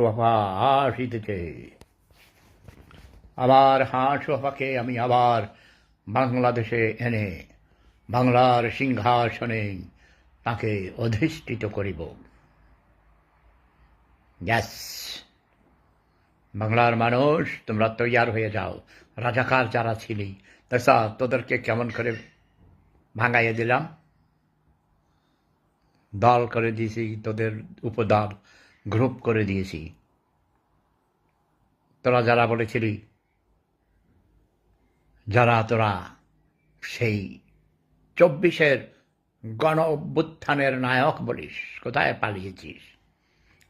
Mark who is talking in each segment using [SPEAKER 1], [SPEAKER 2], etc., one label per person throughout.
[SPEAKER 1] ওয়াফা আসিতেছে আবার ওয়াফাকে আমি আবার বাংলাদেশে এনে, বাংলার সিংহাসনে তাকে অধিষ্ঠিত করিব। গ্যাস বাংলার মানুষ, তোমরা তৈয়ার হয়ে যাও। রাজাকার যারা ছিলি তাছা তোদেরকে কেমন করে ভাঙাইয়ে দিলাম? দল করে দিয়েছি তোদের উপদল গ্রুপ করে দিয়েছি। তোরা যারা বলেছিলি, যারা তোরা সেই চব্বিশের গণ অভ্যুত্থানের নায়ক বলিস, কোথায় পালিয়েছিস?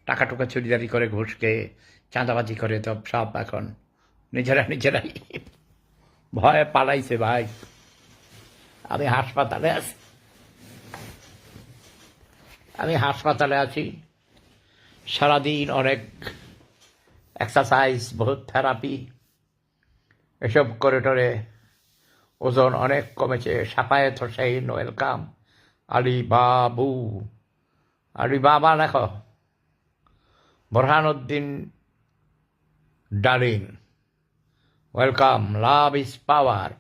[SPEAKER 1] টাকা টুকা চুরিদারি করে ঘুষকে, চাঁদাবাজি করে তো সব এখন নিজেরা নিজেরাই ভয়ে পালাইছে ভাই। আমি হাসপাতালে আছি। আমি হাসপাতালে আছি। সারাদিন অনেক এক্সারসাইজ বহুত থেরাপি এসব করে টরে ওজন অনেক কমেছে। সাফায়েত হোসেন ওয়েলকাম। আলি বাবু আলী বাবা লেখো। Borhanuddin darling welcome. Love is power.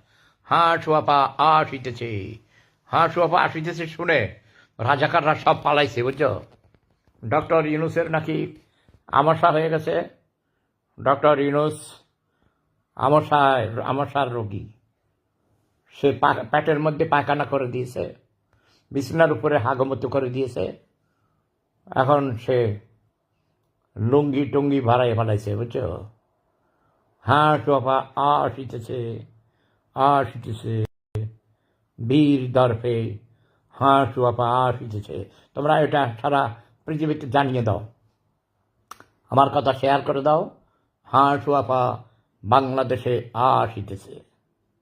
[SPEAKER 1] হাঁস ওয়াপা আসিতেছে হাঁস ওয়াপা আসিতেছে শুনে। রাজাকাররা সব পালাইছে, বুঝছ? ডক্টর ইউনুসের নাকি আমসা হয়ে গেছে? ডক্টর ইউনুস আমসায় আমশার রোগী। সে পা- পেটের মধ্যে পায়খানা করে দিয়েছে। বিছানার উপরে হাগমতো করে দিয়েছে। এখন সে লুঙ্গি টুঙ্গি ভাড়াই ফেলাইছে, বুঝছ? হাঁস বাবা আসিতেছে আসিতেছে। বীর দর্পে হাঁস বাবা আসিতেছে। তোমরা এটা সারা পৃথিবীতে জানিয়ে দাও। আমার কথা শেয়ার করে দাও। হাঁস সুয়াফা বাংলাদেশে আসিতেছে।